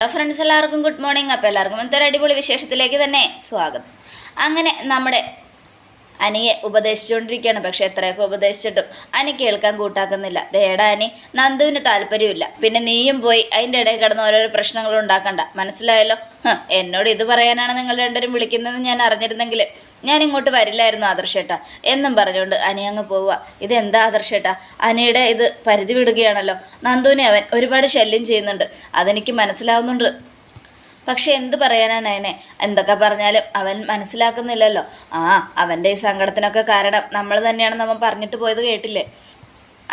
Hello friends എല്ലാവർക്കും good morning അപ്പോൾ എല്ലാവർക്കും എന്തൊരു അടിപൊളി വിശേഷത്തിലേക്ക് തന്നെ സ്വാഗതം. അങ്ങനെ നമ്മുടെ അനിയെ ഉപദേശിച്ചുകൊണ്ടിരിക്കുകയാണ്. പക്ഷെ എത്രയൊക്കെ ഉപദേശിച്ചിട്ടും അനി കേൾക്കാൻ കൂട്ടാക്കുന്നില്ല. ദേടാ അനി നന്ദുവിന് താല്പര്യമില്ല. പിന്നെ നീയും പോയി അതിന്റെ ഇടയിൽ കിടന്ന് ഓരോരോ പ്രശ്നങ്ങൾ ഉണ്ടാക്കണ്ട. മനസ്സിലായല്ലോ? എന്നോട് ഇത് പറയാനാണ് നിങ്ങൾ രണ്ടുപേരും വിളിക്കുന്നത് ഞാൻ അറിഞ്ഞിരുന്നെങ്കിൽ ഞാൻ ഇങ്ങോട്ട് വരില്ലായിരുന്നു ആദർശേട്ടാ. എന്നും പറഞ്ഞുകൊണ്ട് അനി അങ്ങ് പോവുക. എന്താ ആദർശേട്ടാ? അനിയുടെ ഇത് പരിധി വിടുകയാണല്ലോ. നന്ദുവിനെ അവൻ ഒരുപാട് ശല്യം ചെയ്യുന്നുണ്ട്. അതെനിക്ക് മനസ്സിലാവുന്നുണ്ട്. പക്ഷെ എന്ത് പറയാനാണ് നയനെ? എന്തൊക്കെ പറഞ്ഞാലും അവൻ മനസ്സിലാക്കുന്നില്ലല്ലോ. ആ അവന്റെ ഈ സങ്കടത്തിനൊക്കെ കാരണം നമ്മൾ തന്നെയാണെന്ന് അവൻ പറഞ്ഞിട്ട് പോയത് കേട്ടില്ലേ?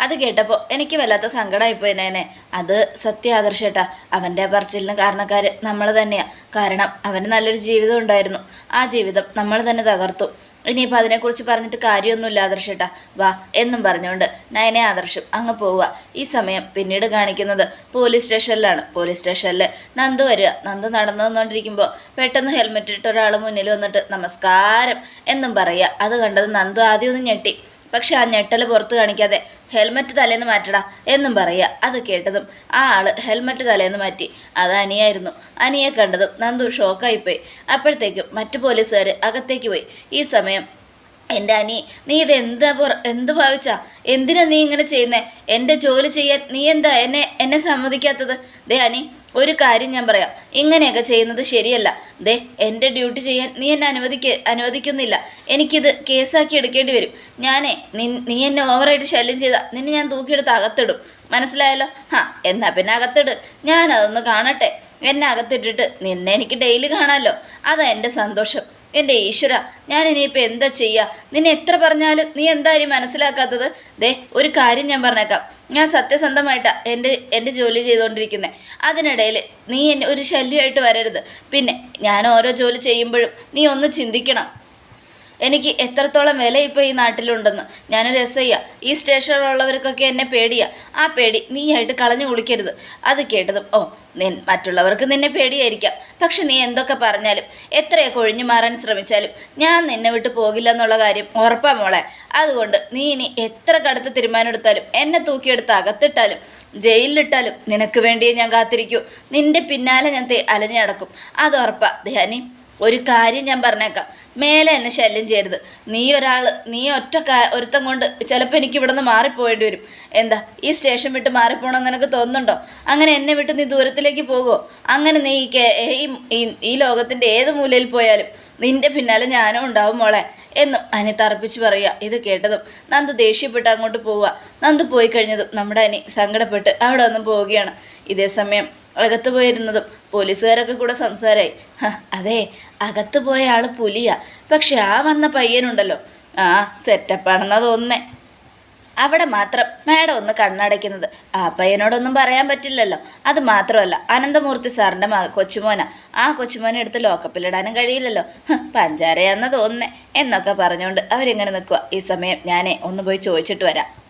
അത് കേട്ടപ്പോൾ എനിക്ക് വല്ലാത്ത സങ്കടമായിപ്പോയി നേനെ അത് സത്യ ആദർശേട്ടാ അവന്റെ പറച്ചിലിന് കാരണക്കാർ നമ്മൾ തന്നെയാണ് കാരണം അവന് നല്ലൊരു ജീവിതം ഉണ്ടായിരുന്നു. ആ ജീവിതം നമ്മൾ തന്നെ തകർത്തു. ഇനിയിപ്പോൾ അതിനെക്കുറിച്ച് പറഞ്ഞിട്ട് കാര്യമൊന്നുമില്ല ആദർശേട്ടാ. വാ എന്നും പറഞ്ഞുകൊണ്ട് നയനെ ആദർശം അങ്ങ് പോവുക. ഈ സമയം പിന്നീട് കാണിക്കുന്നത് പോലീസ് സ്റ്റേഷനിലാണ്. പോലീസ് സ്റ്റേഷനിൽ നന്ദു വരിക. നന്ദു നടന്നു വന്നുകൊണ്ടിരിക്കുമ്പോൾ പെട്ടെന്ന് ഹെൽമെറ്റ് ഇട്ട ഒരാൾ മുന്നിൽ വന്നിട്ട് നമസ്കാരം എന്നും പറയുക. അത് കണ്ടത് നന്ദു ആദ്യം ഒന്ന് ഞെട്ടി. പക്ഷെ ആ ഞെട്ടൽ പുറത്ത് കാണിക്കാതെ ഹെൽമറ്റ് തലേന്ന് മാറ്റടാ എന്നും പറയുക. അത് കേട്ടതും ആ ആൾ ഹെൽമറ്റ് തലേന്ന് മാറ്റി. അത് അനിയായിരുന്നു. അനിയെ കണ്ടതും നന്ദു ഷോക്കായിപ്പോയി അപ്പോഴത്തേക്കും മറ്റു പോലീസുകാർ അകത്തേക്ക് പോയി. ഈ സമയം എന്റെ അനി നീ ഇത് എന്താ എന്ത് ഭാവിച്ചാ? എന്തിനാ നീ ഇങ്ങനെ ചെയ്യുന്നത് എന്റെ ജോലി ചെയ്യാൻ നീ എന്താ എന്നെ എന്നെ സമ്മതിക്കാത്തത്? ദേ അനി ഒരു കാര്യം ഞാൻ പറയാം. ഇങ്ങനെയൊക്കെ ചെയ്യുന്നത് ശരിയല്ല. ദേ എന്റെ ഡ്യൂട്ടി ചെയ്യാൻ നീ എന്നെ അനുവദിക്ക അനുവദിക്കുന്നില്ല. എനിക്കിത് കേസാക്കി എടുക്കേണ്ടി വരും. ഞാനേ നീ നീ എന്നെ ഓവറായിട്ട് ശല്യം ചെയ്താൽ നിന്നെ ഞാൻ തൂക്കിയെടുത്ത് അകത്തിടും. മനസ്സിലായല്ലോ? ഹാ എന്നാ പിന്നെ അകത്തിട്. ഞാനതൊന്ന് കാണട്ടെ. എന്നെ അകത്തിട്ടിട്ട് നിന്നെ എനിക്ക് ഡെയിലി കാണാമല്ലോ അതാ എന്റെ സന്തോഷം. എന്റെ ഈശ്വര ഞാൻ ഇനിയിപ്പോൾ എന്താ ചെയ്യുക നിന്നെ എത്ര പറഞ്ഞാലും നീ എന്തായാലും മനസ്സിലാക്കാത്തത്? ദേ ഒരു കാര്യം ഞാൻ പറഞ്ഞേക്കാം. ഞാൻ സത്യസന്ധമായിട്ടാണ് എന്റെ എന്റെ ജോലി ചെയ്തുകൊണ്ടിരിക്കുന്നത് അതിനിടയിൽ നീ എന്നെ ഒരു ശല്യമായിട്ട് വരരുത്. പിന്നെ ഞാൻ ഓരോ ജോലി ചെയ്യുമ്പോഴും നീ ഒന്ന് ചിന്തിക്കണം. എനിക്ക് എത്രത്തോളം വില ഇപ്പോൾ ഈ നാട്ടിലുണ്ടെന്ന്. ഞാനൊരു എസ് ഈ സ്റ്റേഷനിലുള്ളവർക്കൊക്കെ എന്നെ പേടിയാ. ആ പേടി നീയായിട്ട് കളഞ്ഞു കുളിക്കരുത്. അത് കേട്ടതും ഓ നിൻ മറ്റുള്ളവർക്ക് നിന്നെ പേടിയായിരിക്കാം. പക്ഷെ നീ എന്തൊക്കെ പറഞ്ഞാലും എത്രയൊക്കെ ഒഴിഞ്ഞു മാറാൻ ശ്രമിച്ചാലും ഞാൻ നിന്നെ വിട്ട് പോകില്ല എന്നുള്ള കാര്യം ഉറപ്പാ മോളെ. അതുകൊണ്ട് നീ ഇനി എത്ര കടുത്ത തീരുമാനം എടുത്താലും എന്നെ തൂക്കിയെടുത്ത് അകത്തിട്ടാലും ജയിലിലിട്ടാലും നിനക്ക് വേണ്ടിയേ ഞാൻ കാത്തിരിക്കൂ. നിന്റെ പിന്നാലെ ഞാൻ തേ- അലഞ്ഞു നടക്കും. അത് ഉറപ്പാ. ധ്യാനി ഒരു കാര്യം ഞാൻ പറഞ്ഞേക്കാം. മേലെ എന്നെ ശല്യം ചെയ്യരുത്. നീ ഒരാൾ നീ ഒറ്റ കാ ഒരുത്തം കൊണ്ട് ചിലപ്പോൾ എനിക്ക് ഇവിടെ നിന്ന് മാറിപ്പോയേണ്ടി വരും. എന്താ ഈ സ്റ്റേഷൻ വിട്ട് മാറിപ്പോകണമെന്ന് നിനക്ക് തോന്നുന്നുണ്ടോ? അങ്ങനെ എന്നെ വിട്ട് നീ ദൂരത്തിലേക്ക് പോകുമോ അങ്ങനെ നീ ഈ- ഈ ലോകത്തിന്റെ ഏത് മൂലയിൽ പോയാലും നിന്റെ പിന്നാലെ ഞാനും ഉണ്ടാവും മോളെ എന്നും അനി തറപ്പിച്ച് പറയുക. ഇത് കേട്ടതും നന്ദു ദേഷ്യപ്പെട്ട് അങ്ങോട്ട് പോവുക. നന്ദു പോയി കഴിഞ്ഞതും നമ്മുടെ അനി സങ്കടപ്പെട്ട് അവിടെ ഒന്നും പോവുകയാണ്. ഇതേ സമയം അകത്ത് പോയിരുന്നതും പോലീസുകാരൊക്കെ കൂടെ സംസാരമായി അതെ അകത്ത് പോയ ആൾ പുലിയാ. പക്ഷെ ആ വന്ന പയ്യനുണ്ടല്ലോ. ആ സെറ്റപ്പാണെന്നാ തോന്നുന്നേ. അവിടെ മാത്രം മാഡം ഒന്ന് കണ്ണടയ്ക്കുന്നത്. ആ പയ്യനോടൊന്നും പറയാൻ പറ്റില്ലല്ലോ. അത് മാത്രമല്ല അനന്തമൂർത്തി സാറിന്റെ മക കൊച്ചുമോന. ആ കൊച്ചുമോനെ എടുത്ത് ലോക്കപ്പിലിടാനും കഴിയില്ലല്ലോ. പഞ്ചാരയാണെന്ന് തോന്നുന്നേ. എന്നൊക്കെ പറഞ്ഞുകൊണ്ട് അവരിങ്ങനെ നിൽക്കുക ഈ സമയം ഞാനേ ഒന്ന് പോയി ചോദിച്ചിട്ട് വരാം.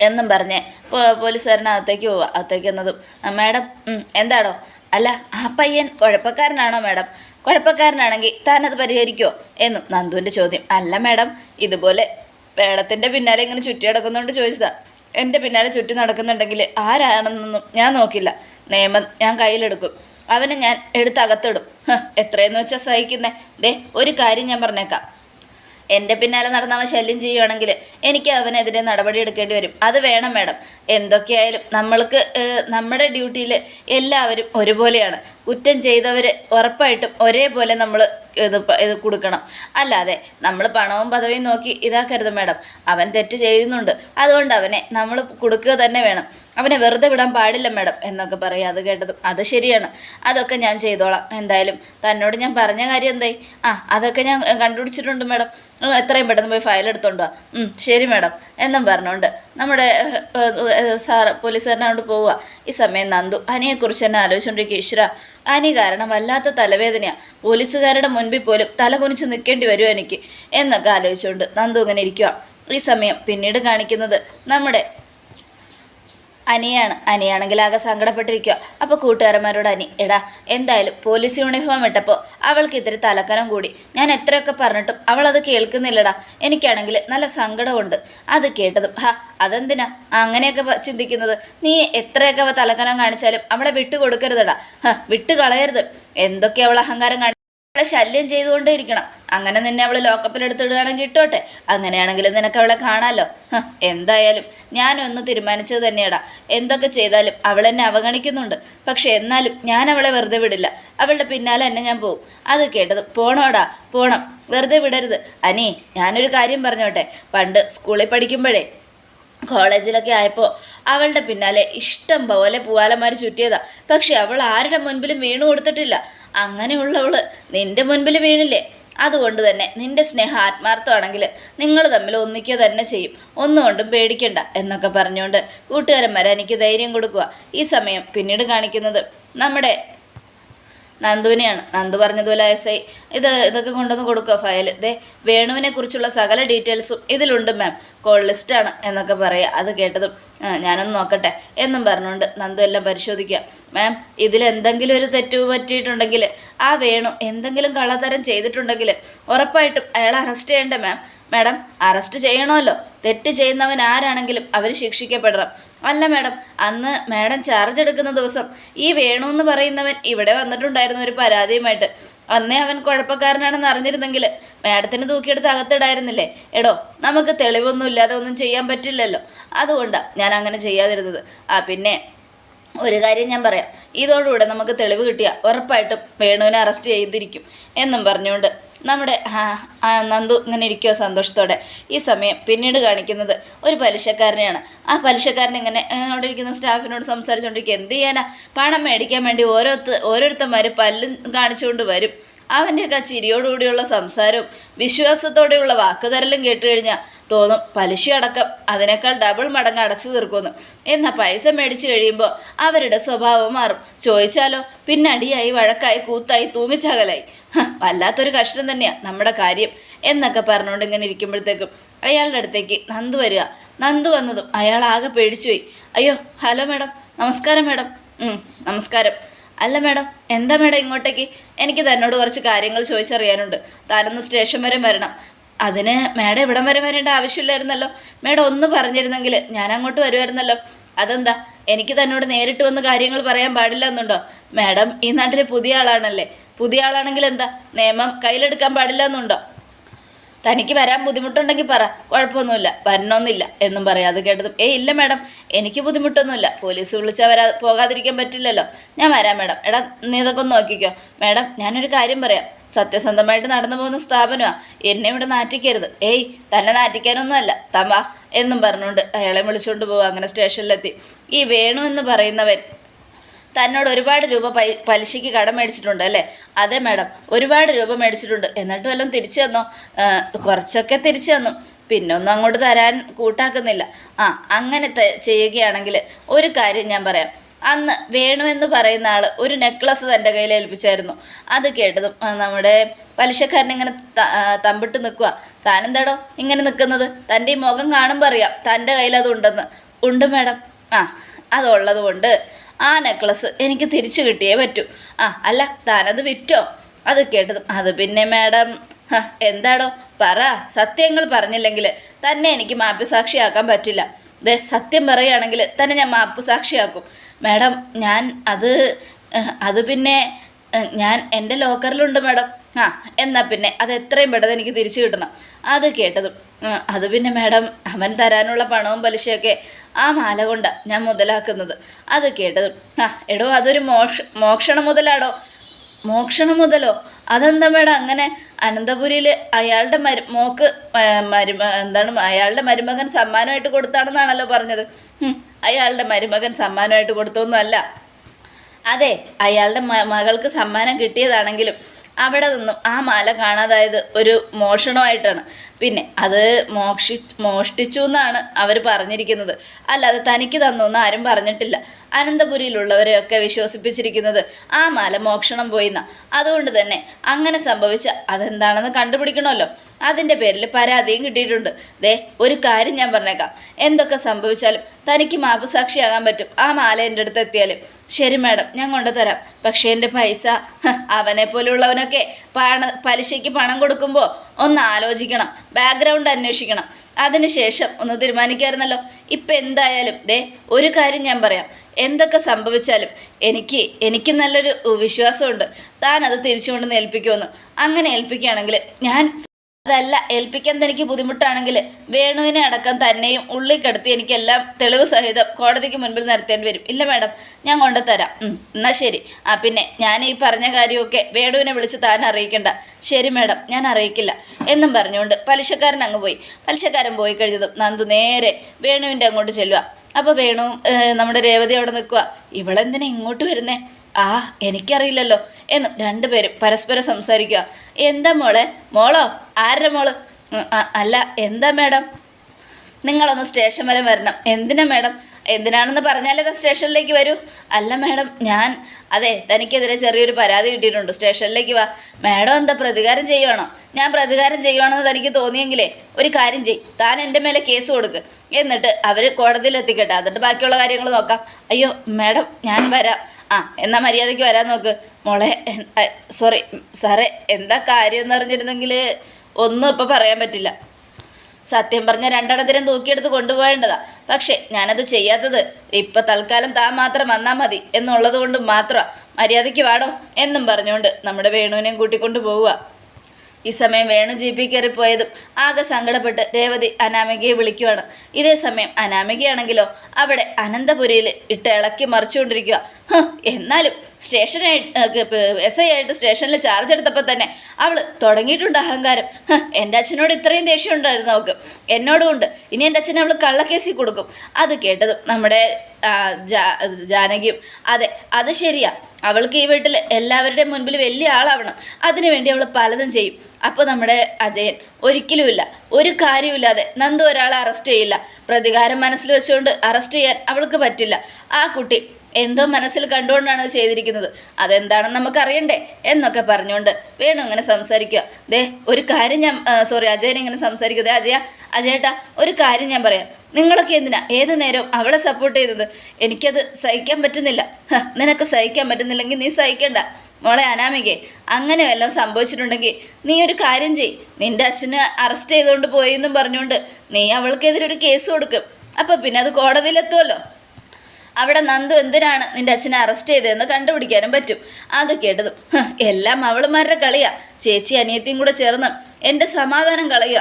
എന്നും പറഞ്ഞ് പോലീസുകാരനെ പോലീസുകാരനകത്തേക്ക് പോവുക അകത്തേക്ക് വന്നതും. "ആ, മാഡം എന്താണോ അല്ല ആ പയ്യൻ കുഴപ്പക്കാരനാണോ മാഡം? കുഴപ്പക്കാരനാണെങ്കിൽ താനത് പരിഹരിക്കുമോ എന്നും നന്ദുവിന്റെ ചോദ്യം. അല്ല മാഡം ഇതുപോലെ മേഡത്തിന്റെ പിന്നാലെ ഇങ്ങനെ ചുറ്റി നടക്കുന്നതുകൊണ്ട് ചോദിച്ചതാ. എന്റെ പിന്നാലെ ചുറ്റി നടക്കുന്നുണ്ടെങ്കിൽ ആരാണെന്നൊന്നും ഞാൻ നോക്കില്ല. നിയമം ഞാൻ കയ്യിലെടുക്കും. അവനെ ഞാൻ എടുത്ത് അകത്തിടും. എത്രയെന്ന് വെച്ചാൽ സഹിക്കുന്നേ? ദേ ഒരു കാര്യം ഞാൻ പറഞ്ഞേക്കാം. എന്റെ പിന്നാലെ നടന്ന അവൻ ശല്യം ചെയ്യുവാണെങ്കിൽ എനിക്ക് അവനെതിരെ നടപടി എടുക്കേണ്ടി വരും. അത് വേണം മാഡം. എന്തൊക്കെയായാലും നമ്മൾക്ക് നമ്മുടെ ഡ്യൂട്ടിയിൽ എല്ലാവരും ഒരുപോലെയാണ്. കുറ്റം ചെയ്തവർ ഉറപ്പായിട്ടും ഒരേപോലെ നമ്മൾ ഇത് ഇത് കൊടുക്കണം. അല്ലാതെ നമ്മൾ പണവും പദവിയും നോക്കി ഇതാക്കരുത് മാഡം. അവൻ തെറ്റ് ചെയ്യുന്നുണ്ട്. അതുകൊണ്ട് അവനെ നമ്മൾ കൊടുക്കുക തന്നെ വേണം. അവനെ വെറുതെ വിടാൻ പാടില്ല മാഡം എന്നൊക്കെ പറയുക അത് കേട്ടതും അത് ശരിയാണ്. അതൊക്കെ ഞാൻ ചെയ്തോളാം. എന്തായാലും തന്നോട് ഞാൻ പറഞ്ഞ കാര്യം എന്തായി? ആ അതൊക്കെ ഞാൻ കണ്ടുപിടിച്ചിട്ടുണ്ട് മാഡം. എത്രയും പെട്ടെന്ന് പോയി ഫയൽ എടുത്തോണ്ട് വാ. ശരി മാഡം. എന്നും പറഞ്ഞുകൊണ്ട് നമ്മുടെ സാറ് പോലീസുകാരനെ കൊണ്ട് പോവുക. ഈ സമയം നന്ദു അനിയെക്കുറിച്ച് തന്നെ ആലോചിച്ചുകൊണ്ടിരിക്കുക ഈശ്വര അനി കാരണം വല്ലാത്ത തലവേദനയാണ് പോലീസുകാരുടെ മുൻപിൽ പോലും തല കുനിച്ച് നിൽക്കേണ്ടി വരുമോ എനിക്ക്. എന്നൊക്കെ ആലോചിച്ചുകൊണ്ട് നന്ദു ഇങ്ങനെ ഇരിക്കുക ഈ സമയം പിന്നീട് കാണിക്കുന്നത് നമ്മുടെ അനിയാണ്. അനിയാണെങ്കിൽ ആകെ സങ്കടപ്പെട്ടിരിക്കുക അപ്പോൾ കൂട്ടുകാരന്മാരോട് അനി എടാ എന്തായാലും പോലീസ് യൂണിഫോം ഇട്ടപ്പോൾ അവൾക്ക് ഇത്തിരി തലക്കനം കൂടി. ഞാൻ എത്രയൊക്കെ പറഞ്ഞിട്ടും അവൾ അത് കേൾക്കുന്നില്ലടാ. എനിക്കാണെങ്കിൽ നല്ല സങ്കടമുണ്ട് അത് കേട്ടതും ഹാ അതെന്തിനാ? അങ്ങനെയൊക്കെ ചിന്തിക്കുന്നത്. നീ എത്രയൊക്കെ തലക്കനം കാണിച്ചാലും അവളെ വിട്ടുകൊടുക്കരുതടാ. ഹാ വിട്ട് കളയരുത് എന്തൊക്കെ അവൾ അഹങ്കാരം അവളെ ശല്യം ചെയ്തുകൊണ്ടേ ഇരിക്കണം. അങ്ങനെ നിന്നെ അവൾ ലോക്കപ്പിലെടുത്തിടുകയാണെങ്കിൽ ഇട്ടോട്ടെ. അങ്ങനെയാണെങ്കിലും നിനക്ക് അവളെ കാണാമല്ലോ എന്തായാലും ഞാനൊന്ന് തീരുമാനിച്ചത് തന്നെയാടാ. എന്തൊക്കെ ചെയ്താലും അവൾ എന്നെ അവഗണിക്കുന്നുണ്ട്. പക്ഷെ എന്നാലും ഞാൻ അവളെ വെറുതെ വിടില്ല. അവളുടെ പിന്നാലെ എന്നെ ഞാൻ പോവും. അത് കേട്ടത് പോണോടാ പോണം. വെറുതെ വിടരുത്. അനി ഞാനൊരു കാര്യം പറഞ്ഞോട്ടെ. പണ്ട് സ്കൂളിൽ പഠിക്കുമ്പോഴേ കോളേജിലൊക്കെ ആയപ്പോൾ അവളുടെ പിന്നാലെ ഇഷ്ടം പോലെ പൂവാലന്മാർ ചുറ്റിയതാ. പക്ഷെ അവൾ ആരുടെ മുൻപിലും വീണു കൊടുത്തിട്ടില്ല. അങ്ങനെയുള്ളവൾ നിന്റെ മുൻപിൽ വീണില്ലേ? അതുകൊണ്ട് തന്നെ നിന്റെ സ്നേഹ ആത്മാർത്ഥമാണെങ്കിൽ നിങ്ങൾ തമ്മിൽ ഒന്നിക്കുക തന്നെ ചെയ്യും. ഒന്നുകൊണ്ടും പേടിക്കണ്ട എന്നൊക്കെ പറഞ്ഞുകൊണ്ട് കൂട്ടുകാരന്മാരെ എനിക്ക് ധൈര്യം കൊടുക്കുക ഈ സമയം പിന്നീട് കാണിക്കുന്നത് നമ്മുടെ നന്ദുവിനെയാണ്. നന്ദു പറഞ്ഞതുപോലെ എസ് ഐ ഇത് ഇതൊക്കെ കൊണ്ടുവന്ന് കൊടുക്കുക ഫയൽ ദേ വേണുവിനെ കുറിച്ചുള്ള സകല ഡീറ്റെയിൽസും ഇതിലുണ്ട് മാം. കോൾ ലിസ്റ്റാണ് എന്നൊക്കെ പറയുക. അത് കേട്ടതും "ആ, ഞാനൊന്ന് നോക്കട്ടെ എന്നും പറഞ്ഞുകൊണ്ട് നന്ദു എല്ലാം പരിശോധിക്കുക. മാം ഇതിലെന്തെങ്കിലും ഒരു തെറ്റ് പറ്റിയിട്ടുണ്ടെങ്കിൽ ആ വേണു എന്തെങ്കിലും കള്ളത്തരം ചെയ്തിട്ടുണ്ടെങ്കിൽ ഉറപ്പായിട്ടും അയാളെ അറസ്റ്റ് ചെയ്യണ്ടേ മാം. മാഡം അറസ്റ്റ് ചെയ്യണമല്ലോ. തെറ്റ് ചെയ്യുന്നവൻ ആരാണെങ്കിലും അവർ ശിക്ഷിക്കപ്പെടണം. അല്ല മാഡം അന്ന് മാഡം ചാർജ് എടുക്കുന്ന ദിവസം ഈ വേണു എന്ന് പറയുന്നവൻ ഇവിടെ വന്നിട്ടുണ്ടായിരുന്നു ഒരു പരാതിയുമായിട്ട്. അന്നേ അവൻ കുഴപ്പക്കാരനാണെന്ന് അറിഞ്ഞിരുന്നെങ്കിൽ മാഡത്തിന് തൂക്കിയെടുത്ത് അകത്തിടായിരുന്നില്ലേ? എടോ നമുക്ക് തെളിവൊന്നും ഇല്ലാതെ ഒന്നും ചെയ്യാൻ പറ്റില്ലല്ലോ. അതുകൊണ്ടാണ് ഞാൻ അങ്ങനെ ചെയ്യാതിരുന്നത്. ആ പിന്നെ ഒരു കാര്യം ഞാൻ പറയാം. ഇതോടുകൂടെ നമുക്ക് തെളിവ് കിട്ടിയ ഉറപ്പായിട്ടും വേണുവിനെ അറസ്റ്റ് ചെയ്തിരിക്കും എന്നും പറഞ്ഞുകൊണ്ട്. നമ്മുടെ നന്ദു ഇങ്ങനെ ഇരിക്കുക സന്തോഷത്തോടെ. ഈ സമയം പിന്നീട് കാണിക്കുന്നത് ഒരു പലിശക്കാരനെയാണ്. ആ പലിശക്കാരൻ ഇങ്ങനെ അവിടെ ഇരിക്കുന്ന സ്റ്റാഫിനോട് സംസാരിച്ചുകൊണ്ടിരിക്കുക എന്ത് ചെയ്യാനാ? പണം മേടിക്കാൻ വേണ്ടി ഓരോരുത്ത ഓരോരുത്തന്മാർ പല്ലും കാണിച്ചുകൊണ്ട് വരും. അവന്റെയൊക്കെ ചിരിയോടുകൂടിയുള്ള സംസാരവും വിശ്വാസത്തോടെയുള്ള വാക്കുതരലും കേട്ട് കഴിഞ്ഞാൽ തോന്നും പലിശ അടക്കം അതിനേക്കാൾ ഡബിൾ മടങ്ങ് അടച്ചു തീർക്കുമെന്ന്. എന്നാൽ പൈസ മേടിച്ച് കഴിയുമ്പോൾ അവരുടെ സ്വഭാവം മാറും. ചോദിച്ചാലോ? പിന്നെ അടിയായി വഴക്കായി കൂത്തായി തൂങ്ങിച്ചകലായി. വല്ലാത്തൊരു കഷ്ടം തന്നെയാണ് നമ്മുടെ കാര്യം എന്നൊക്കെ പറഞ്ഞുകൊണ്ട് ഇങ്ങനെ ഇരിക്കുമ്പോഴത്തേക്കും അയാളുടെ അടുത്തേക്ക് നന്ദു വരിക. നന്ദു വന്നതും അയാൾ ആകെ പേടിച്ചുപോയി. അയ്യോ ഹലോ മാഡം. നമസ്കാരം മാഡം. നമസ്കാരം. അല്ല മാഡം എന്താ മാഡം ഇങ്ങോട്ടേക്ക്? എനിക്ക് തന്നോട് കുറച്ച് കാര്യങ്ങൾ ചോദിച്ചറിയാനുണ്ട്. താനൊന്ന് സ്റ്റേഷൻ വരെ വരണം. അതിന് മാഡം ഇവിടം വരെ വരേണ്ട ആവശ്യമില്ലായിരുന്നല്ലോ. മാഡം ഒന്ന് പറഞ്ഞിരുന്നെങ്കിൽ ഞാൻ അങ്ങോട്ട് വരുമായിരുന്നല്ലോ. അതെന്താ? എനിക്ക് തന്നോട് നേരിട്ട് വന്ന് കാര്യങ്ങൾ പറയാൻ പാടില്ല എന്നുണ്ടോ? മാഡം ഈ നാട്ടിലെ പുതിയ ആളാണല്ലേ. പുതിയ ആളാണെങ്കിൽ എന്താ? നിയമം കയ്യിലെടുക്കാൻ പാടില്ല എന്നുണ്ടോ? തനിക്ക് വരാൻ ബുദ്ധിമുട്ടുണ്ടെങ്കിൽ പറ. കുഴപ്പമൊന്നുമില്ല. വരണമെന്നില്ല എന്നും പറയാം. അത് കേട്ടതും ഏയ് ഇല്ല മാഡം. എനിക്ക് ബുദ്ധിമുട്ടൊന്നുമില്ല. പോലീസ് വിളിച്ചാൽ വരാ പോകാതിരിക്കാൻ പറ്റില്ലല്ലോ. ഞാൻ വരാം മാഡം. എടാ നീ ഇതൊക്കെ ഒന്ന് നോക്കിക്കോ. മാഡം ഞാനൊരു കാര്യം പറയാം. സത്യസന്ധമായിട്ട് നടന്നു പോകുന്ന സ്ഥാപനമാണ് എന്നെ ഇവിടെ നാറ്റിക്കരുത്. ഏയ് തന്നെ നാറ്റിക്കാനൊന്നുമല്ല. തമ്മ എന്നും പറഞ്ഞുകൊണ്ട് അയാളെ വിളിച്ചുകൊണ്ട് പോവുക അങ്ങനെ സ്റ്റേഷനിലെത്തി. ഈ വേണു എന്ന് പറയുന്നവൻ തന്നോട് ഒരുപാട് രൂപ പൈ പലിശയ്ക്ക് കടം മേടിച്ചിട്ടുണ്ട് അല്ലേ? അതെ മാഡം. ഒരുപാട് രൂപ മേടിച്ചിട്ടുണ്ട്. എന്നിട്ട് വല്ലതും തിരിച്ചു തന്നോ. കുറച്ചൊക്കെ തിരിച്ചു തന്നു. പിന്നെ ഒന്നും അങ്ങോട്ട് തരാൻ കൂട്ടാക്കുന്നില്ല. ആ അങ്ങനെ ചെയ്യുകയാണെങ്കിൽ ഒരു കാര്യം ഞാൻ പറയാം. അന്ന് വേണു പറയുന്ന ആൾ ഒരു നെക്ലസ് തന്റെ കയ്യിൽ ഏൽപ്പിച്ചായിരുന്നു. അത് കേട്ടതും നമ്മുടെ പലിശക്കാരൻ ഇങ്ങനെ തമ്പിട്ട് നിൽക്കുക താനെന്താടോ ഇങ്ങനെ നിൽക്കുന്നത് തന്റെ ഈ മുഖം കാണുമ്പോൾ അറിയാം. തന്റെ കയ്യിൽ അതുണ്ടെന്ന് ഉണ്ട് മാഡം. ആ അതുള്ളത് കൊണ്ട് ആ നെക്ലസ് എനിക്ക് തിരിച്ചു കിട്ടിയേ പറ്റൂ. ആ അല്ല താനത് വിറ്റോ? അത് കേട്ടതും അത് പിന്നെ മാഡം എന്താണോ പറ സത്യങ്ങൾ പറഞ്ഞില്ലെങ്കിൽ തന്നെ എനിക്ക് മാപ്പ് സാക്ഷിയാക്കാൻ പറ്റില്ല. ദേ സത്യം പറയുകയാണെങ്കിൽ തന്നെ ഞാൻ മാപ്പ് സാക്ഷിയാക്കും മാഡം ഞാൻ അത് അത് പിന്നെ ഞാൻ എന്റെ ലോക്കറിലുണ്ട് മാഡം ആ എന്നാൽ പിന്നെ അത് എത്രയും പെട്ടെന്ന് എനിക്ക് തിരിച്ചു കിട്ടണം. അത് കേട്ടതും അത് പിന്നെ മാഡം അവൻ തരാനുള്ള പണവും പലിശയൊക്കെ ആ മാല കൊണ്ടാണ് ഞാൻ മുതലാക്കുന്നത്. അത് കേട്ടത്. ആ എടോ അതൊരു മോക്ഷ മോക്ഷണ മുതലാടോ? മോക്ഷണ മുതലോ? അതെന്താ മേഡം അങ്ങനെ അനന്തപുരിയിൽ അയാളുടെ മരു മോക്ക് മരുമ എന്താണ് അയാളുടെ മരുമകൻ സമ്മാനമായിട്ട് കൊടുത്താണെന്നാണല്ലോ പറഞ്ഞത്. അയാളുടെ മരുമകൻ സമ്മാനമായിട്ട് കൊടുത്തൊന്നും അല്ല അതെ അയാളുടെ മകൾക്ക് സമ്മാനം കിട്ടിയതാണെങ്കിലും അവിടെ നിന്നും ആ മാല കാണാതായത് ഒരു മോഷണമായിട്ടാണ്. പിന്നെ അത് മോക്ഷി മോഷ്ടിച്ചു എന്നാണ് അവർ പറഞ്ഞിരിക്കുന്നത്. അല്ലാതെ തനിക്ക് തന്നു എന്ന് ആരും പറഞ്ഞിട്ടില്ല. അനന്തപുരിയിലുള്ളവരെയൊക്കെ വിശ്വസിപ്പിച്ചിരിക്കുന്നത് ആ മാല മോഷണം പോയിന്ന. അതുകൊണ്ട് തന്നെ അങ്ങനെ സംഭവിച്ച അതെന്താണെന്ന് കണ്ടുപിടിക്കണമല്ലോ. അതിന്റെ പേരിൽ പരാതിയും കിട്ടിയിട്ടുണ്ട്. ദേ ഒരു കാര്യം ഞാൻ പറഞ്ഞേക്കാം. എന്തൊക്കെ സംഭവിച്ചാലും തനിക്ക് മാപ്പുസാക്ഷിയാകാൻ പറ്റും. ആ മാല എന്റെ അടുത്ത് എത്തിയാൽ ശരി മാഡം ഞാൻ കൊണ്ടുതരാം. പക്ഷേ എന്റെ പൈസ അവനെ അവനെ പോലെയുള്ളവനൊക്കെ പണ പലിശയ്ക്ക് പണം കൊടുക്കുമ്പോൾ ഒന്ന് ആലോചിക്കണം ബാക്ക്ഗ്രൗണ്ട് അന്വേഷിക്കണം. അതിനുശേഷം ഒന്ന് തീരുമാനിക്കാമായിരുന്നല്ലോ ഇപ്പം എന്തായാലും ദേ ഒരു കാര്യം ഞാൻ പറയാം. എന്തൊക്കെ സംഭവിച്ചാലും എനിക്ക് എനിക്ക് നല്ലൊരു വിശ്വാസമുണ്ട്. താൻ അത് തിരിച്ചുകൊണ്ട് ഏൽപ്പിക്കുമെന്ന്. അങ്ങനെ ഏൽപ്പിക്കുകയാണെങ്കിൽ ഞാൻ അതല്ല ഏൽപ്പിക്കാൻ തനിക്ക് ബുദ്ധിമുട്ടാണെങ്കിൽ വേണുവിനെ അടക്കം തന്നെയും ഉള്ളിൽ കിടത്തി എനിക്കെല്ലാം തെളിവ് സഹിതം കോടതിക്ക് മുൻപിൽ നിർത്തേണ്ടി വരും. ഇല്ല മാഡം ഞാൻ കൊണ്ടുതരാം ഉം, എന്നാ ശരി. ആ പിന്നെ ഞാൻ ഈ പറഞ്ഞ കാര്യമൊക്കെ വേണുവിനെ വിളിച്ച് താൻ അറിയിക്കണ്ട. ശരി മാഡം ഞാൻ അറിയിക്കില്ല. എന്നും പറഞ്ഞുകൊണ്ട് പലിശക്കാരൻ അങ്ങ് പോയി. പലിശക്കാരൻ പോയി കഴിഞ്ഞതും നന്ദു നേരെ വേണുവിന്റെ അങ്ങോട്ട് ചെല്ലുക. അപ്പോൾ വേണു നമ്മുടെ രേവതി അവിടെ നിൽക്കുക ഇവളെന്തിനാ ഇങ്ങോട്ട് വരുന്നേ? ആ എനിക്കറിയില്ലല്ലോ എന്ന് രണ്ടുപേരും പരസ്പരം സംസാരിക്കുക എന്താ മോളെ? മോളോ? ആരുടെ മോൾ? അല്ല എന്താ മാഡം? നിങ്ങളൊന്ന് സ്റ്റേഷൻ വരെ വരണം. എന്തിനാ മാഡം? എന്തിനാണെന്ന് പറഞ്ഞാലേ സ്റ്റേഷനിലേക്ക് വരൂ. അല്ല മാഡം ഞാൻ അതെ തനിക്കെതിരെ ചെറിയൊരു പരാതി കിട്ടിയിട്ടുണ്ട്. സ്റ്റേഷനിലേക്ക് വാ. മാഡം എന്താ പ്രതികാരം ചെയ്യുവാണോ? ഞാൻ പ്രതികാരം ചെയ്യുവാണെന്ന് തനിക്ക് തോന്നിയെങ്കിലേ ഒരു കാര്യം ചെയ് താൻ എന്റെ മേലെ കേസ് കൊടുക്ക്. എന്നിട്ട് അവർ കോടതിയിൽ എത്തിക്കട്ടെ എന്നിട്ട് ബാക്കിയുള്ള കാര്യങ്ങൾ നോക്കാം. അയ്യോ മാഡം ഞാൻ വരാം. ആ എന്നാൽ മര്യാദയ്ക്ക് വരാൻ നോക്ക്. മോളെ സോറി സാറേ എന്താ കാര്യം എന്ന് അറിഞ്ഞിരുന്നെങ്കിൽ ഒന്നും ഇപ്പോൾ പറയാൻ പറ്റില്ല. സത്യം പറഞ്ഞ രണ്ടെണ്ണത്തിനും തൂക്കിയെടുത്ത് കൊണ്ടുപോകേണ്ടതാ. പക്ഷേ ഞാനത് ചെയ്യാത്തത് ഇപ്പം തൽക്കാലം താൻ മാത്രം വന്നാൽ മതി എന്നുള്ളത് കൊണ്ട് മാത്രമാണ് മര്യാദയ്ക്ക് വാടോ എന്നും പറഞ്ഞുകൊണ്ട് നമ്മുടെ വേണുവിനെയും കൂട്ടിക്കൊണ്ട് പോവുക. ഈ സമയം വേണു ജി പി കയറി പോയതും ആകെ സങ്കടപ്പെട്ട് രേവതി അനാമികയെ വിളിക്കുവാണ്. ഇതേ സമയം അനാമികയാണെങ്കിലോ അവിടെ അനന്തപുരിയിൽ ഇട്ട് ഇളക്കി മറിച്ചുകൊണ്ടിരിക്കുക എന്നാലും സ്റ്റേഷനായി എസ് ഐ ആയിട്ട് സ്റ്റേഷനിൽ ചാർജ് എടുത്തപ്പോൾ തന്നെ അവൾ തുടങ്ങിയിട്ടുണ്ട് അഹങ്കാരം. എന്റെ അച്ഛനോട് ഇത്രയും ദേഷ്യം ഉണ്ടായിരുന്നു അവൾക്ക്. എന്നോടും ഉണ്ട് ഇനി എന്റെ അച്ഛനെ അവൾ കള്ളക്കേസിൽ കൊടുക്കും. അത് കേട്ടതും നമ്മുടെ ജാനകിയും. അതെ അത് ശരിയാ. അവൾക്ക് ഈ വീട്ടിൽ എല്ലാവരുടെയും മുൻപിൽ വലിയ ആളാവണം. അതിനുവേണ്ടി അവൾ പലതും ചെയ്യും. അപ്പോൾ നമ്മുടെ അജയൻ ഒരിക്കലുമില്ല. ഒരു കാര്യമില്ലാതെ നന്ദു ഒരാളെ അറസ്റ്റ് ചെയ്യില്ല. പ്രതികാരം മനസ്സിൽ വെച്ചുകൊണ്ട് അറസ്റ്റ് ചെയ്യാൻ അവൾക്ക് പറ്റില്ല. ആ കുട്ടി എന്തോ മനസ്സിൽ കണ്ടുകൊണ്ടാണ് അത് ചെയ്തിരിക്കുന്നത്. അതെന്താണെന്ന് നമുക്കറിയണ്ടേ? എന്നൊക്കെ പറഞ്ഞുകൊണ്ട് വേണു ഇങ്ങനെ സംസാരിക്കുക. ദേ ഒരു കാര്യം ഞാൻ സോറി അജയൻ ഇങ്ങനെ സംസാരിക്കുക. ദേ അജയ അജയേട്ടാ ഒരു കാര്യം ഞാൻ പറയാം. നിങ്ങളൊക്കെ എന്തിനാ ഏത് നേരവും അവളെ സപ്പോർട്ട് ചെയ്തത് എനിക്കത് സഹിക്കാൻ പറ്റുന്നില്ല. നിനക്ക് സഹിക്കാൻ പറ്റുന്നില്ലെങ്കിൽ നീ സഹിക്കണ്ട. മോളെ അനാമികെ അങ്ങനെ വല്ലതും സംഭവിച്ചിട്ടുണ്ടെങ്കിൽ നീ ഒരു കാര്യം ചെയ് നിന്റെ അച്ഛനെ അറസ്റ്റ് ചെയ്തുകൊണ്ട് പോയി എന്നും പറഞ്ഞുകൊണ്ട് നീ അവൾക്കെതിരെ ഒരു കേസ് കൊടുക്കും. അപ്പം പിന്നെ അത് കോടതിയിലെത്തുമല്ലോ അവിടെ നന്ദു എന്തിനാണ് നിന്റെ അച്ഛനെ അറസ്റ്റ് ചെയ്തതെന്ന് കണ്ടുപിടിക്കാനും പറ്റും. അത് കേട്ടതും എല്ലാം അവളുമാരുടെ കളിയാ. ചേച്ചി അനിയത്തിയും കൂടെ ചേർന്ന് എന്റെ സമാധാനം കളയുക.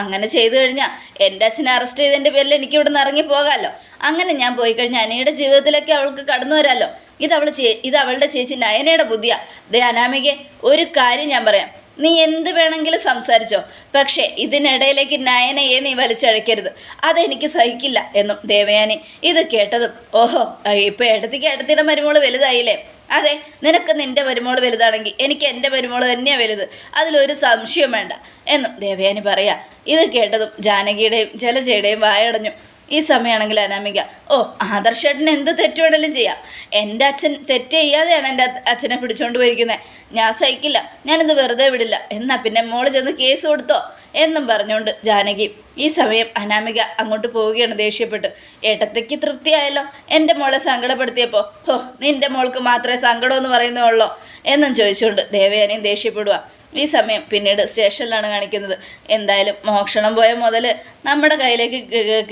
അങ്ങനെ ചെയ്തു കഴിഞ്ഞാൽ എന്റെ അച്ഛനെ അറസ്റ്റ് ചെയ്തതിന്റെ പേരിൽ എനിക്ക് ഇവിടെ നിന്ന് ഇറങ്ങി പോകാമല്ലോ അങ്ങനെ ഞാൻ പോയി കഴിഞ്ഞാൽ അനിയുടെ ജീവിതത്തിലേക്ക് അവൾക്ക് കടന്നു വരാമല്ലോ ഇത് അവൾ ചേ ഇത് അവളുടെ ചേച്ചി നയനയുടെ ബുദ്ധിയാ. ദേ അനാമികെ ഒരു കാര്യം ഞാൻ പറയാം. നീ എന്ത് വേണമെങ്കിലും സംസാരിച്ചോ. പക്ഷേ ഇതിനിടയിലേക്ക് നയനയെ നീ വലിച്ചഴക്കരുത് അതെനിക്ക് സഹിക്കില്ല എന്നും ദേവയാനി ഇത് കേട്ടതും ഓഹോ ഇപ്പം ഇടത്തേക്ക് ഇടത്തിയുടെ മരുമോൾ വലുതായില്ലേ? അതെ നിനക്ക് നിന്റെ മരുമോൾ വലുതാണെങ്കിൽ എനിക്ക് എന്റെ മരുമോൾ തന്നെയാണ് വലുത്. അതിലൊരു സംശയം വേണ്ട എന്നും ദേവയാനി പറയാം. ഇത് കേട്ടതും ജാനകിയുടെയും ജലജയുടെയും വായടഞ്ഞു. ഈ സമയമാണെങ്കിൽ അനാമിക ഓ ആദർശേട്ടന് എന്ത് തെറ്റ് വേണമെങ്കിലും ചെയ്യാം. എന്റെ അച്ഛൻ തെറ്റ് ചെയ്യാതെയാണ് എന്റെ അച്ഛനെ പിടിച്ചോണ്ട് പോയിരിക്കുന്നത് ഞാൻ സഹിക്കില്ല. ഞാനിത് വെറുതെ വിടില്ല. എന്നാ പിന്നെ മോൾ ചെന്ന് കേസ് കൊടുത്തോ? എന്നും പറഞ്ഞുകൊണ്ട് ജാനകി ഈ സമയം അനാമിക അങ്ങോട്ട് പോവുകയാണ് ദേഷ്യപ്പെട്ട്. ഏട്ടത്തേക്ക് തൃപ്തിയായല്ലോ? എന്റെ മോളെ സങ്കടപ്പെടുത്തിയപ്പോൾ ഹോ നിന്റെ മോൾക്ക് മാത്രമേ സങ്കടമെന്ന് പറയുന്നുള്ളോ? എന്നും ചോദിച്ചുകൊണ്ട് ദേവയാനിയും ദേഷ്യപ്പെടുക ഈ സമയം പിന്നീട് സ്റ്റേഷനിലാണ് കാണിക്കുന്നത്. എന്തായാലും മോക്ഷണം പോയ മുതൽ നമ്മുടെ കയ്യിലേക്ക്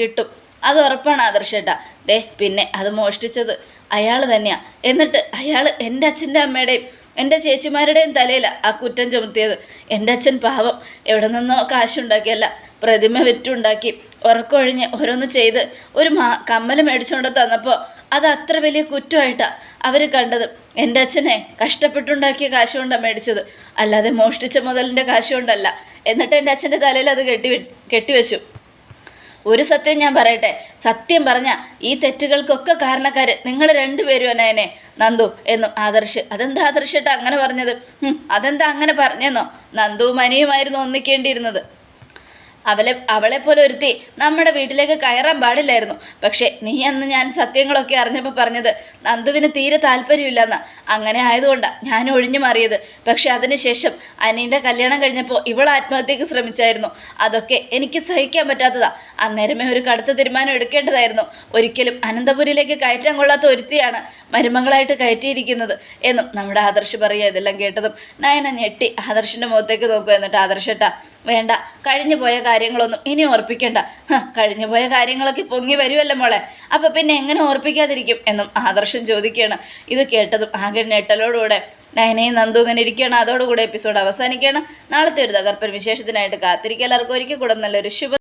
കിട്ടും. അത് ഉറപ്പാണ് ആദർശേട്ടാ. ദേ പിന്നെ അത് മോഷ്ടിച്ചത് അയാൾ തന്നെയാണ് എന്നിട്ട് അയാൾ എന്റെ അച്ഛന്റെ അമ്മയുടെയും എന്റെ ചേച്ചിമാരുടെയും തലയില ആ കുറ്റം ചുമത്തിയത്. എന്റെ അച്ഛൻ പാവം. എവിടെ നിന്നോ കാശുണ്ടാക്കിയല്ല. പ്രതിമ വിറ്റുണ്ടാക്കി. ഉറക്കൊഴിഞ്ഞ് ഓരോന്ന് ചെയ്ത് ഒരു മാ കമ്മൽ മേടിച്ചുകൊണ്ട് തന്നപ്പോൾ അത് അത്ര വലിയ കുറ്റമായിട്ടാണ് അവർ കണ്ടത്. എന്റെ അച്ഛനെ കഷ്ടപ്പെട്ടുണ്ടാക്കിയ കാശ് കൊണ്ടാണ് മേടിച്ചത്. അല്ലാതെ മോഷ്ടിച്ച മുതലിന്റെ കാശ് കൊണ്ടല്ല എന്നിട്ട് എന്റെ അച്ഛന്റെ തലയിൽ അത് കെട്ടി കെട്ടിവെച്ചു. ഒരു സത്യം ഞാൻ പറയട്ടെ. സത്യം പറഞ്ഞ ഈ തെറ്റുകൾക്കൊക്കെ കാരണക്കാർ നിങ്ങൾ രണ്ടുപേരും എന്നെ എന്നെ? നന്ദു എന്നും ആദർശ്. അതെന്താ ആദർശിട്ട് അങ്ങനെ പറഞ്ഞത്? അതെന്താ അങ്ങനെ പറഞ്ഞെന്നോ? നന്ദു മനിയുമായിരുന്നു ഒന്നിക്കേണ്ടിയിരുന്നത്. അവളെ അവളെപ്പോലെ പോലെ ഒരുത്തി നമ്മുടെ വീട്ടിലേക്ക് കയറാൻ പാടില്ലായിരുന്നു. പക്ഷേ നീ അന്ന് ഞാൻ സത്യങ്ങളൊക്കെ അറിഞ്ഞപ്പോൾ പറഞ്ഞത് നന്ദുവിന് തീരെ താല്പര്യമില്ലെന്ന. അങ്ങനെ ആയതുകൊണ്ടാണ് ഞാൻ ഒഴിഞ്ഞു മാറിയത്. പക്ഷേ അതിനുശേഷം അനീന്റെ കല്യാണം കഴിഞ്ഞപ്പോൾ ഇവൾ ആത്മഹത്യക്ക് ശ്രമിച്ചായിരുന്നു. അതൊക്കെ എനിക്ക് സഹിക്കാൻ പറ്റാത്തതാ. അന്നേരമേ ഒരു കടുത്ത തീരുമാനം എടുക്കേണ്ടതായിരുന്നു. ഒരിക്കലും അനന്തപുരിയിലേക്ക് കയറ്റാൻ കൊള്ളാത്ത ഒരുത്തിയാണ് മരുമകളായിട്ട് കയറ്റിയിരിക്കുന്നത് എന്നും നമ്മുടെ ആദർശ് പറയുക ഇതെല്ലാം കേട്ടതും നയന ഞെട്ടി ആദർശിന്റെ മുഖത്തേക്ക് നോക്കുക എന്നിട്ട് ആദർശട്ടാ വേണ്ട കഴിഞ്ഞു പോയ കാര്യങ്ങളൊന്നും ഇനി ഓർപ്പിക്കണ്ട. കഴിഞ്ഞു പോയ കാര്യങ്ങളൊക്കെ പൊങ്ങി വരുമല്ലോ മോളെ? അപ്പം പിന്നെ എങ്ങനെ ഓർപ്പിക്കാതിരിക്കും എന്നും ആദർശം ചോദിക്കുകയാണ്. ഇത് കേട്ടതും ആകെ ഞെട്ടലോടുകൂടെ നയനയും നന്ദു ഇങ്ങനെ ഇരിക്കുകയാണ്. അതോടുകൂടെ എപ്പിസോഡ് അവസാനിക്കുകയാണ്. നാളത്തെ ഒരു തകർപ്പൻ വിശേഷത്തിനായിട്ട് കാത്തിരിക്കുക. എല്ലാവർക്കും ഒരിക്കൽ കൂടെ നല്ലൊരു ശുഭ